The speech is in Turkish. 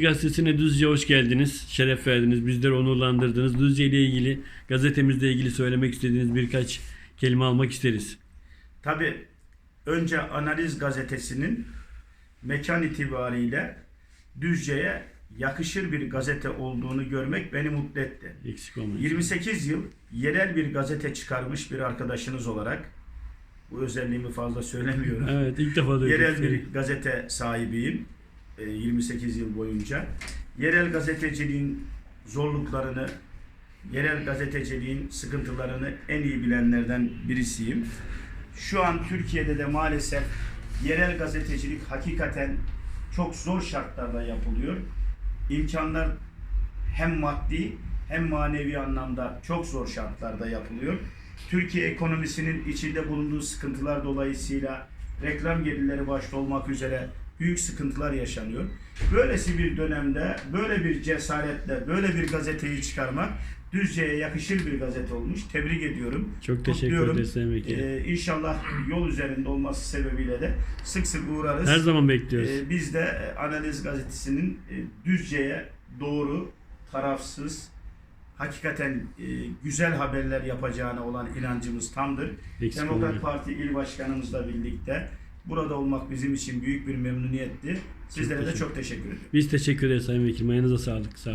Gazetesi'ne Düzce hoş geldiniz. Şeref verdiniz. Bizleri onurlandırdınız. Düzce ile ilgili, gazetemizle ilgili söylemek istediğiniz birkaç kelime almak isteriz. Tabi önce Analiz Gazetesi'nin mekan itibariyle Düzce'ye yakışır bir gazete olduğunu görmek beni mutlu etti. Eksik olmayın. 28 yıl yerel bir gazete çıkarmış bir arkadaşınız olarak bu özelliğimi fazla söylemiyorum. Evet ilk defa duyduk. Yerel bir gazete sahibiyim 28 yıl boyunca. Yerel gazeteciliğin zorluklarını, yerel gazeteciliğin sıkıntılarını en iyi bilenlerden birisiyim. Şu an Türkiye'de de maalesef yerel gazetecilik hakikaten çok zor şartlarda yapılıyor. İmkanlar hem maddi hem manevi anlamda çok zor şartlarda yapılıyor. Türkiye ekonomisinin içinde bulunduğu sıkıntılar dolayısıyla reklam gelirleri başta olmak üzere büyük sıkıntılar yaşanıyor. Böylesi bir dönemde böyle bir cesaretle böyle bir gazeteyi çıkarmak Düzce'ye yakışır bir gazete olmuş. Tebrik ediyorum. Çok teşekkür ederiz Vekilim. Ee, inşallah yol üzerinde olması sebebiyle de sık sık uğrarız. Her zaman bekliyoruz. Ee, biz de e, Analiz Gazetesi'nin e, Düzce'ye doğru, tarafsız, hakikaten e, güzel haberler yapacağına olan inancımız tamdır. Eksik Demokrat olmayın. Parti İl Başkanımızla birlikte burada olmak bizim için büyük bir memnuniyetti. Sizlere de çok teşekkür ederim. Biz teşekkür ederiz Sayın Vekilim. Ayağınıza sağlık. Sağ olun.